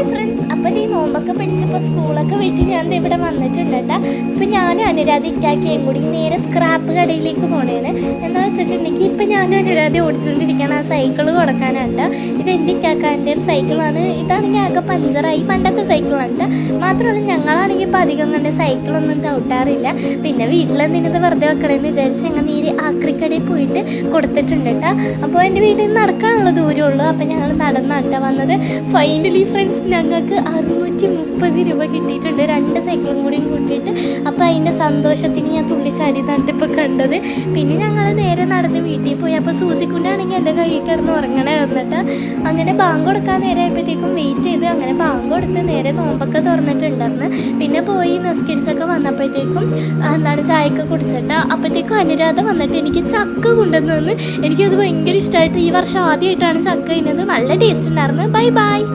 Hi friends. അപ്പോൾ ഈ നോമ്പൊക്കെ പിടിച്ചപ്പോൾ സ്കൂളൊക്കെ വിട്ട് ഞാൻ ഇവിടെ വന്നിട്ടുണ്ട് കേട്ടോ. അപ്പോൾ ഞാൻ അനുരാധ ഇക്കാക്കിയും കൂടി നേരെ സ്ക്രാപ്പ് കടയിലേക്ക് പോണേന് എന്താ വെച്ചിട്ടുണ്ടെങ്കിൽ ഇപ്പം ഞാനും അനുരാധ ഓടിച്ചുകൊണ്ടിരിക്കുകയാണ് ആ സൈക്കിൾ കൊടുക്കാനാണ് ട്ടോ. ഇത് എന്റെ ഇക്കാക്കാന്റെയും സൈക്കിളാണ് ഇതാണെങ്കിൽ ആകെ പഞ്ചറായി പണ്ടത്തെ സൈക്കിളാണ്. മാത്രമല്ല ഞങ്ങളാണെങ്കിൽ ഇപ്പോൾ അധികം കണ്ട് സൈക്കിളൊന്നും ചവിട്ടാറില്ല. പിന്നെ വീട്ടിലെന്തിനത് വെറുതെ വെക്കണമെന്ന് വിചാരിച്ച് ഞങ്ങൾ നേരെ ആക്രിക്കടയിൽ പോയിട്ട് കൊടുത്തിട്ടുണ്ട് കേട്ടോ. അപ്പോൾ എന്റെ വീട്ടിൽ നിന്ന് നടക്കാനുള്ള ദൂരമുള്ളൂ അപ്പോൾ ഞങ്ങൾ നടന്നാട്ട വന്നത്. ഫൈനലി ഫ്രണ്ട്സ് ഞങ്ങൾക്ക് അറുന്നൂറ്റി മുപ്പത് രൂപ കിട്ടിയിട്ടുണ്ട്. രണ്ട് സൈക്കിളും കൂടി കൂട്ടിയിട്ട്. അപ്പോൾ അതിന്റെ സന്തോഷത്തിന് ഞാൻ തുള്ളിച്ചാടി നട്ടിപ്പോൾ കണ്ടത്. പിന്നെ ഞങ്ങൾ നേരെ നടന്ന് എന്റെ കയ്യിൽ കിടന്ന് ഉറങ്ങണേ വന്നിട്ട് അങ്ങനെ ബാങ്ക് കൊടുക്കാൻ നേരെ ആയപ്പോഴത്തേക്കും വെയിറ്റ് ചെയ്ത് അങ്ങനെ ബാങ്ക് കൊടുത്ത് നേരെ നോമ്പൊക്കെ തുറന്നിട്ടുണ്ടായിരുന്നു പിന്നെ പോയി നസ്കിൻസൊക്കെ വന്നപ്പോഴത്തേക്കും എന്താണ് ചായയൊക്കെ കുടിച്ചിട്ട് അപ്പോഴത്തേക്കും അനുരാധ വന്നിട്ട് എനിക്ക് ചക്ക കൊണ്ടുവന്നു എനിക്കത് ഭയങ്കര ഇഷ്ടമായിട്ട് ഈ വർഷം ആദ്യമായിട്ടാണ് ചക്ക ഇന്നത് നല്ല ടേസ്റ്റ് ഉണ്ടായിരുന്നു. Bye bye